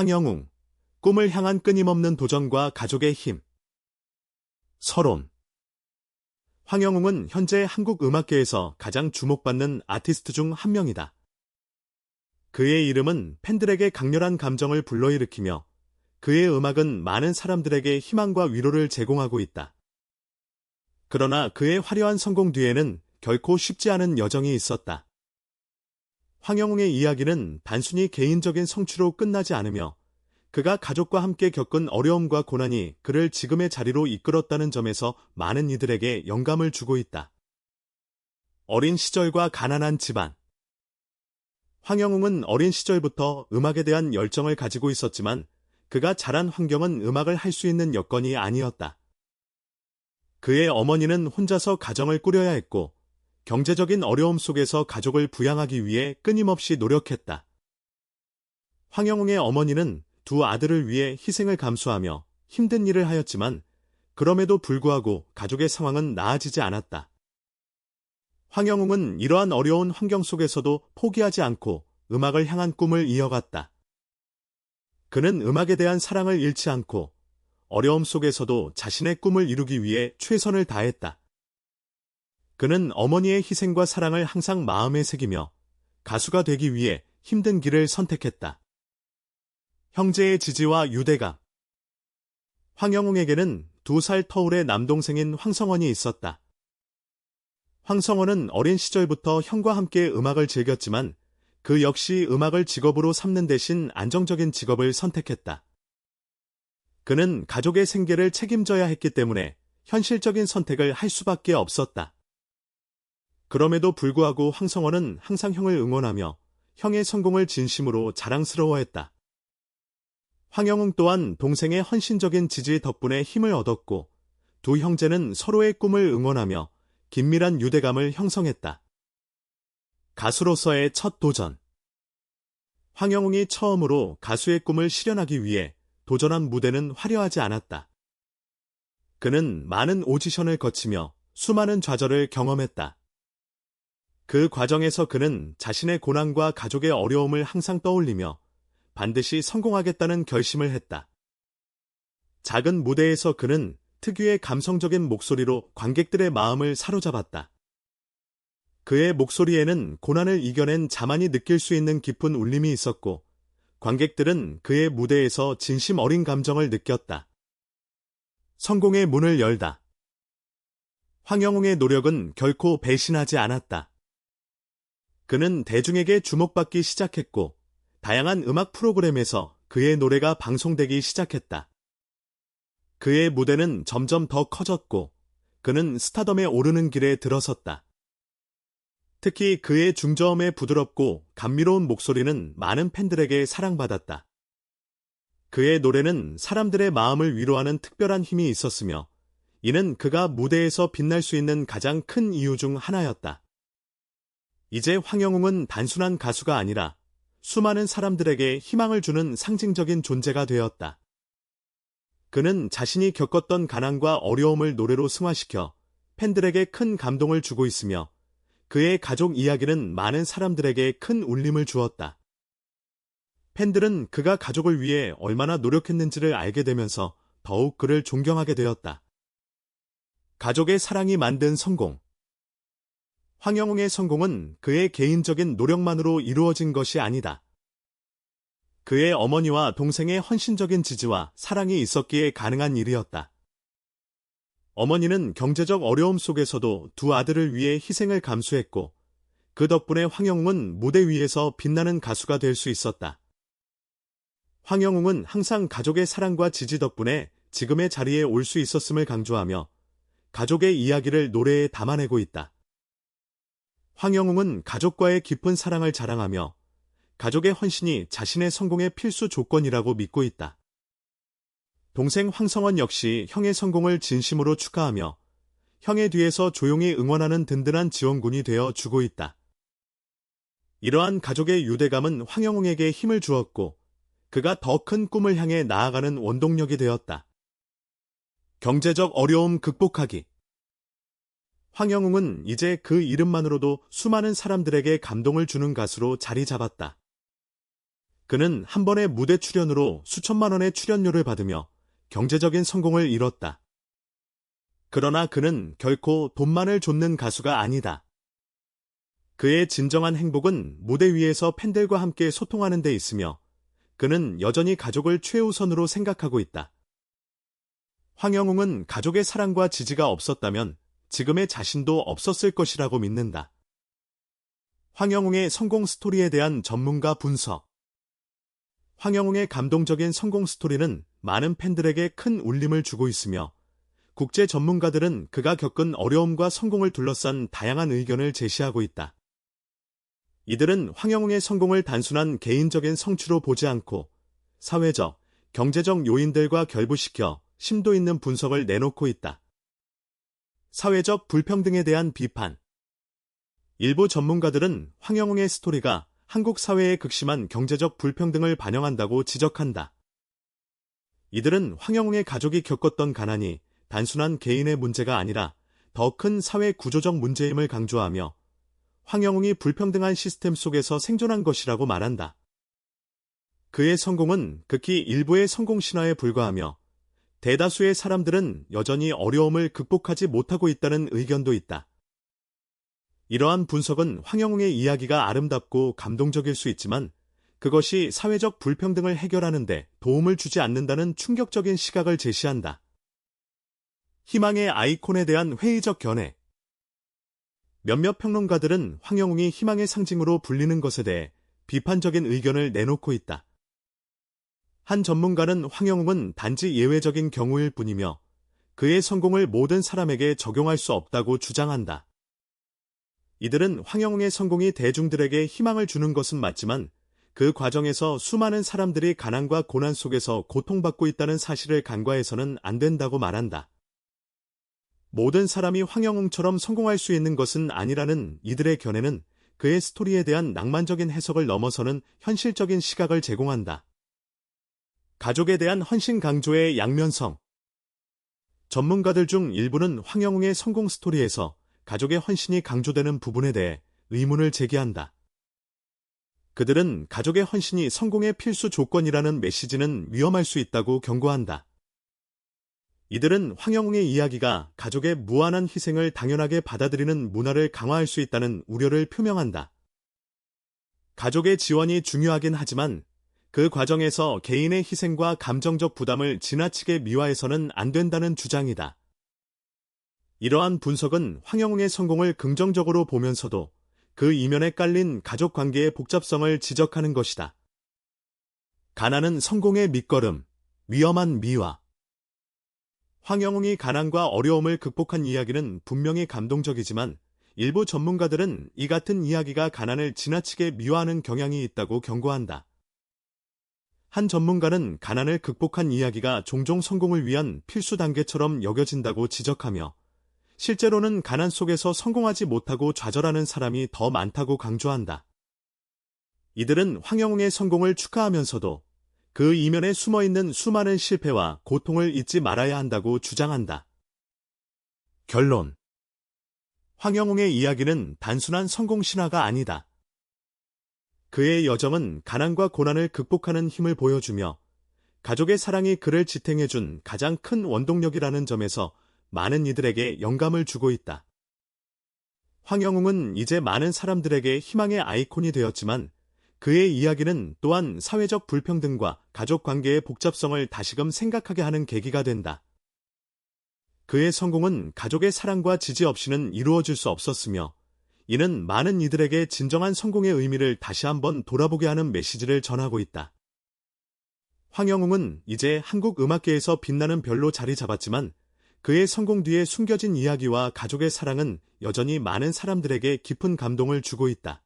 황영웅, 꿈을 향한 끊임없는 도전과 가족의 힘. 서론. 황영웅은 현재 한국 음악계에서 가장 주목받는 아티스트 중 한 명이다. 그의 이름은 팬들에게 강렬한 감정을 불러일으키며 그의 음악은 많은 사람들에게 희망과 위로를 제공하고 있다. 그러나 그의 화려한 성공 뒤에는 결코 쉽지 않은 여정이 있었다. 황영웅의 이야기는 단순히 개인적인 성취로 끝나지 않으며 그가 가족과 함께 겪은 어려움과 고난이 그를 지금의 자리로 이끌었다는 점에서 많은 이들에게 영감을 주고 있다. 어린 시절과 가난한 집안 황영웅은 어린 시절부터 음악에 대한 열정을 가지고 있었지만 그가 자란 환경은 음악을 할 수 있는 여건이 아니었다. 그의 어머니는 혼자서 가정을 꾸려야 했고 경제적인 어려움 속에서 가족을 부양하기 위해 끊임없이 노력했다. 황영웅의 어머니는 두 아들을 위해 희생을 감수하며 힘든 일을 하였지만 그럼에도 불구하고 가족의 상황은 나아지지 않았다. 황영웅은 이러한 어려운 환경 속에서도 포기하지 않고 음악을 향한 꿈을 이어갔다. 그는 음악에 대한 사랑을 잃지 않고 어려움 속에서도 자신의 꿈을 이루기 위해 최선을 다했다. 그는 어머니의 희생과 사랑을 항상 마음에 새기며 가수가 되기 위해 힘든 길을 선택했다. 형제의 지지와 유대감. 황영웅에게는 두 살 터울의 남동생인 황성원이 있었다. 황성원은 어린 시절부터 형과 함께 음악을 즐겼지만 그 역시 음악을 직업으로 삼는 대신 안정적인 직업을 선택했다. 그는 가족의 생계를 책임져야 했기 때문에 현실적인 선택을 할 수밖에 없었다. 그럼에도 불구하고 황성원은 항상 형을 응원하며 형의 성공을 진심으로 자랑스러워했다. 황영웅 또한 동생의 헌신적인 지지 덕분에 힘을 얻었고 두 형제는 서로의 꿈을 응원하며 긴밀한 유대감을 형성했다. 가수로서의 첫 도전 황영웅이 처음으로 가수의 꿈을 실현하기 위해 도전한 무대는 화려하지 않았다. 그는 많은 오디션을 거치며 수많은 좌절을 경험했다. 그 과정에서 그는 자신의 고난과 가족의 어려움을 항상 떠올리며 반드시 성공하겠다는 결심을 했다. 작은 무대에서 그는 특유의 감성적인 목소리로 관객들의 마음을 사로잡았다. 그의 목소리에는 고난을 이겨낸 자만이 느낄 수 있는 깊은 울림이 있었고, 관객들은 그의 무대에서 진심 어린 감정을 느꼈다. 성공의 문을 열다. 황영웅의 노력은 결코 배신하지 않았다. 그는 대중에게 주목받기 시작했고, 다양한 음악 프로그램에서 그의 노래가 방송되기 시작했다. 그의 무대는 점점 더 커졌고 그는 스타덤에 오르는 길에 들어섰다. 특히 그의 중저음의 부드럽고 감미로운 목소리는 많은 팬들에게 사랑받았다. 그의 노래는 사람들의 마음을 위로하는 특별한 힘이 있었으며 이는 그가 무대에서 빛날 수 있는 가장 큰 이유 중 하나였다. 이제 황영웅은 단순한 가수가 아니라 수많은 사람들에게 희망을 주는 상징적인 존재가 되었다. 그는 자신이 겪었던 가난과 어려움을 노래로 승화시켜 팬들에게 큰 감동을 주고 있으며 그의 가족 이야기는 많은 사람들에게 큰 울림을 주었다. 팬들은 그가 가족을 위해 얼마나 노력했는지를 알게 되면서 더욱 그를 존경하게 되었다. 가족의 사랑이 만든 성공. 황영웅의 성공은 그의 개인적인 노력만으로 이루어진 것이 아니다. 그의 어머니와 동생의 헌신적인 지지와 사랑이 있었기에 가능한 일이었다. 어머니는 경제적 어려움 속에서도 두 아들을 위해 희생을 감수했고 그 덕분에 황영웅은 무대 위에서 빛나는 가수가 될 수 있었다. 황영웅은 항상 가족의 사랑과 지지 덕분에 지금의 자리에 올 수 있었음을 강조하며 가족의 이야기를 노래에 담아내고 있다. 황영웅은 가족과의 깊은 사랑을 자랑하며 가족의 헌신이 자신의 성공의 필수 조건이라고 믿고 있다. 동생 황성원 역시 형의 성공을 진심으로 축하하며 형의 뒤에서 조용히 응원하는 든든한 지원군이 되어 주고 있다. 이러한 가족의 유대감은 황영웅에게 힘을 주었고 그가 더 큰 꿈을 향해 나아가는 원동력이 되었다. 경제적 어려움 극복하기 황영웅은 이제 그 이름만으로도 수많은 사람들에게 감동을 주는 가수로 자리 잡았다. 그는 한 번의 무대 출연으로 수천만 원의 출연료를 받으며 경제적인 성공을 이뤘다. 그러나 그는 결코 돈만을 좇는 가수가 아니다. 그의 진정한 행복은 무대 위에서 팬들과 함께 소통하는 데 있으며 그는 여전히 가족을 최우선으로 생각하고 있다. 황영웅은 가족의 사랑과 지지가 없었다면 지금의 자신도 없었을 것이라고 믿는다. 황영웅의 성공 스토리에 대한 전문가 분석 황영웅의 감동적인 성공 스토리는 많은 팬들에게 큰 울림을 주고 있으며 국제 전문가들은 그가 겪은 어려움과 성공을 둘러싼 다양한 의견을 제시하고 있다. 이들은 황영웅의 성공을 단순한 개인적인 성취로 보지 않고 사회적, 경제적 요인들과 결부시켜 심도 있는 분석을 내놓고 있다. 사회적 불평등에 대한 비판 일부 전문가들은 황영웅의 스토리가 한국 사회의 극심한 경제적 불평등을 반영한다고 지적한다. 이들은 황영웅의 가족이 겪었던 가난이 단순한 개인의 문제가 아니라 더 큰 사회 구조적 문제임을 강조하며 황영웅이 불평등한 시스템 속에서 생존한 것이라고 말한다. 그의 성공은 극히 일부의 성공 신화에 불과하며 대다수의 사람들은 여전히 어려움을 극복하지 못하고 있다는 의견도 있다. 이러한 분석은 황영웅의 이야기가 아름답고 감동적일 수 있지만 그것이 사회적 불평등을 해결하는데 도움을 주지 않는다는 충격적인 시각을 제시한다. 희망의 아이콘에 대한 회의적 견해 몇몇 평론가들은 황영웅이 희망의 상징으로 불리는 것에 대해 비판적인 의견을 내놓고 있다. 한 전문가는 황영웅은 단지 예외적인 경우일 뿐이며 그의 성공을 모든 사람에게 적용할 수 없다고 주장한다. 이들은 황영웅의 성공이 대중들에게 희망을 주는 것은 맞지만 그 과정에서 수많은 사람들이 가난과 고난 속에서 고통받고 있다는 사실을 간과해서는 안 된다고 말한다. 모든 사람이 황영웅처럼 성공할 수 있는 것은 아니라는 이들의 견해는 그의 스토리에 대한 낭만적인 해석을 넘어서는 현실적인 시각을 제공한다. 가족에 대한 헌신 강조의 양면성 전문가들 중 일부는 황영웅의 성공 스토리에서 가족의 헌신이 강조되는 부분에 대해 의문을 제기한다. 그들은 가족의 헌신이 성공의 필수 조건이라는 메시지는 위험할 수 있다고 경고한다. 이들은 황영웅의 이야기가 가족의 무한한 희생을 당연하게 받아들이는 문화를 강화할 수 있다는 우려를 표명한다. 가족의 지원이 중요하긴 하지만 그 과정에서 개인의 희생과 감정적 부담을 지나치게 미화해서는 안 된다는 주장이다. 이러한 분석은 황영웅의 성공을 긍정적으로 보면서도 그 이면에 깔린 가족 관계의 복잡성을 지적하는 것이다. 가난은 성공의 밑거름, 위험한 미화. 황영웅이 가난과 어려움을 극복한 이야기는 분명히 감동적이지만 일부 전문가들은 이 같은 이야기가 가난을 지나치게 미화하는 경향이 있다고 경고한다. 한 전문가는 가난을 극복한 이야기가 종종 성공을 위한 필수 단계처럼 여겨진다고 지적하며 실제로는 가난 속에서 성공하지 못하고 좌절하는 사람이 더 많다고 강조한다. 이들은 황영웅의 성공을 축하하면서도 그 이면에 숨어 있는 수많은 실패와 고통을 잊지 말아야 한다고 주장한다. 결론 황영웅의 이야기는 단순한 성공 신화가 아니다. 그의 여정은 가난과 고난을 극복하는 힘을 보여주며 가족의 사랑이 그를 지탱해준 가장 큰 원동력이라는 점에서 많은 이들에게 영감을 주고 있다. 황영웅은 이제 많은 사람들에게 희망의 아이콘이 되었지만 그의 이야기는 또한 사회적 불평등과 가족 관계의 복잡성을 다시금 생각하게 하는 계기가 된다. 그의 성공은 가족의 사랑과 지지 없이는 이루어질 수 없었으며 이는 많은 이들에게 진정한 성공의 의미를 다시 한번 돌아보게 하는 메시지를 전하고 있다. 황영웅은 이제 한국 음악계에서 빛나는 별로 자리 잡았지만 그의 성공 뒤에 숨겨진 이야기와 가족의 사랑은 여전히 많은 사람들에게 깊은 감동을 주고 있다.